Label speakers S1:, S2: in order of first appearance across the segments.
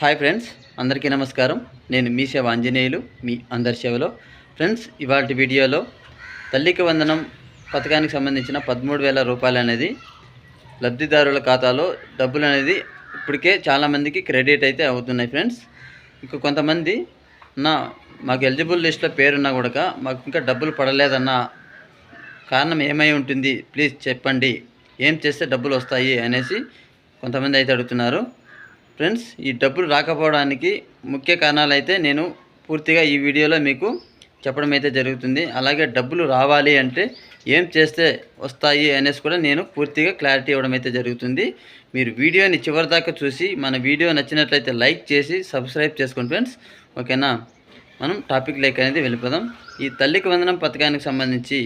S1: Hi friends అందరికీ నమస్కారం. నేను మీ సేవ ఆంజనేయులు మీ అందరి సేవలో. ఫ్రెండ్స్ ఇవాళ వీడియోలో తల్లికి వందనం పథకానికి సంబంధించిన పదమూడు వేల రూపాయలు అనేది లబ్ధిదారుల ఖాతాలో డబ్బులు అనేది ఇప్పటికే చాలామందికి క్రెడిట్ అయితే అవుతున్నాయి ఫ్రెండ్స్. ఇంకా కొంతమంది నా మాకు ఎలిజిబుల్ లిస్ట్లో పేరున్నా కూడా మాకు ఇంకా డబ్బులు పడలేదన్న కారణం ఏమై ఉంటుంది? ప్లీజ్ చెప్పండి. ఏం చేస్తే డబ్బులు వస్తాయి అనేసి కొంతమంది అయితే అడుగుతున్నారు. ఫ్రెండ్స్ ఈ డబ్బులు రాకపోవడానికి ముఖ్య కారణాలు అయితే నేను పూర్తిగా ఈ వీడియోలో మీకు చెప్పడం అయితే జరుగుతుంది. అలాగే డబ్బులు రావాలి అంటే ఏం చేస్తే వస్తాయి అనేసి కూడా నేను పూర్తిగా క్లారిటీ ఇవ్వడం అయితే జరుగుతుంది. మీరు వీడియోని చివరిదాకా చూసి మన వీడియో నచ్చినట్లయితే లైక్ చేసి సబ్స్క్రైబ్ చేసుకోండి ఫ్రెండ్స్. ఓకేనా? మనం టాపిక్ లైక్ అనేది వెళ్ళిపోదాం. ఈ తల్లికి వందనం పథకానికి సంబంధించి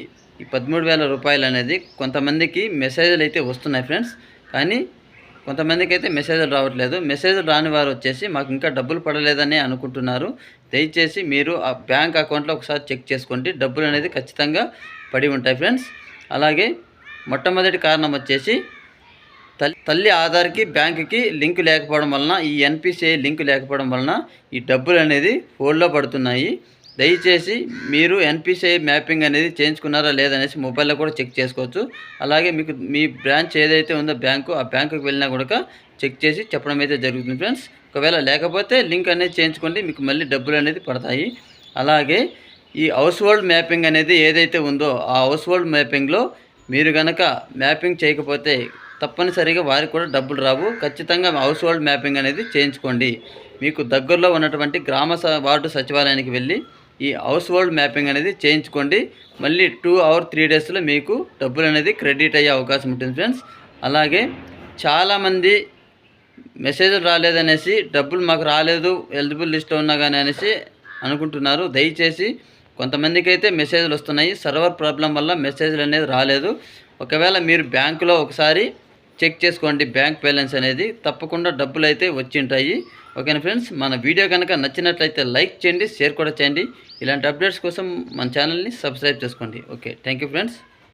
S1: ఈ పదమూడు వేల రూపాయలు అనేది కొంతమందికి మెసేజ్లు అయితే వస్తున్నాయి ఫ్రెండ్స్. కానీ కొంతమందికి అయితే మెసేజ్లు రావట్లేదు. మెసేజ్లు రాని వారు వచ్చేసి మాకు ఇంకా డబ్బులు పడలేదని అనుకుంటున్నారు. దయచేసి మీరు ఆ బ్యాంక్ అకౌంట్లో ఒకసారి చెక్ చేసుకోండి. డబ్బులు అనేది ఖచ్చితంగా పడి ఉంటాయి ఫ్రెండ్స్. అలాగే మొట్టమొదటి కారణం వచ్చేసి తల్లి తల్లి ఆధార్కి బ్యాంకుకి లింక్ లేకపోవడం వలన ఈ ఎన్పిసిఐ లింక్ లేకపోవడం వలన ఈ డబ్బులు అనేది హోల్డ్లో పడుతున్నాయి. దయచేసి మీరు ఎన్పిసిఐ మ్యాపింగ్ అనేది చేయించుకున్నారా లేదనేసి మొబైల్లో కూడా చెక్ చేసుకోవచ్చు. అలాగే మీకు మీ బ్రాంచ్ ఏదైతే ఉందో బ్యాంకు ఆ బ్యాంకుకి వెళ్ళినా కూడా చెక్ చేసి చెప్పడం అయితే జరుగుతుంది ఫ్రెండ్స్. ఒకవేళ లేకపోతే లింక్ అనేది చేయించుకోండి మీకు మళ్ళీ డబ్బులు అనేది పడతాయి. అలాగే ఈ హౌస్ హోల్డ్ మ్యాపింగ్ అనేది ఏదైతే ఉందో ఆ హౌస్ హోల్డ్ మ్యాపింగ్లో మీరు కనుక మ్యాపింగ్ చేయకపోతే తప్పనిసరిగా వారికి కూడా డబ్బులు రావు. ఖచ్చితంగా హౌస్ హోల్డ్ మ్యాపింగ్ అనేది చేయించుకోండి. మీకు దగ్గరలో ఉన్నటువంటి గ్రామ స వార్డు సచివాలయానికి వెళ్ళి ఈ హౌస్ హోల్డ్ మ్యాపింగ్ అనేది చేయించుకోండి. మళ్ళీ టూ అవర్ త్రీ డేస్లో మీకు డబ్బులు అనేది క్రెడిట్ అయ్యే అవకాశం ఉంటుంది ఫ్రెండ్స్. అలాగే చాలామంది మెసేజ్ రాలేదనేసి డబ్బులు మాకు రాలేదు ఎలిజిబుల్ లిస్ట్లో ఉన్నా కానీ అనేసి అనుకుంటున్నారు. దయచేసి కొంతమందికి అయితే మెసేజ్లు వస్తున్నాయి. సర్వర్ ప్రాబ్లం వల్ల మెసేజ్లు అనేది రాలేదు. ఒకవేళ మీరు బ్యాంకులో ఒకసారి చెక్ చేసుకోండి. బ్యాంక్ బ్యాలెన్స్ అనేది తప్పకుండా డబ్బులు అయితే వచ్చి ఉంటాయి. ఓకేనా ఫ్రెండ్స్? మన వీడియో కనుక నచ్చినట్లయితే లైక్ చేయండి షేర్ కూడా చేయండి. ఇలాంటి అప్డేట్స్ కోసం మన ఛానల్ని సబ్స్క్రైబ్ చేసుకోండి. Okay thank you friends.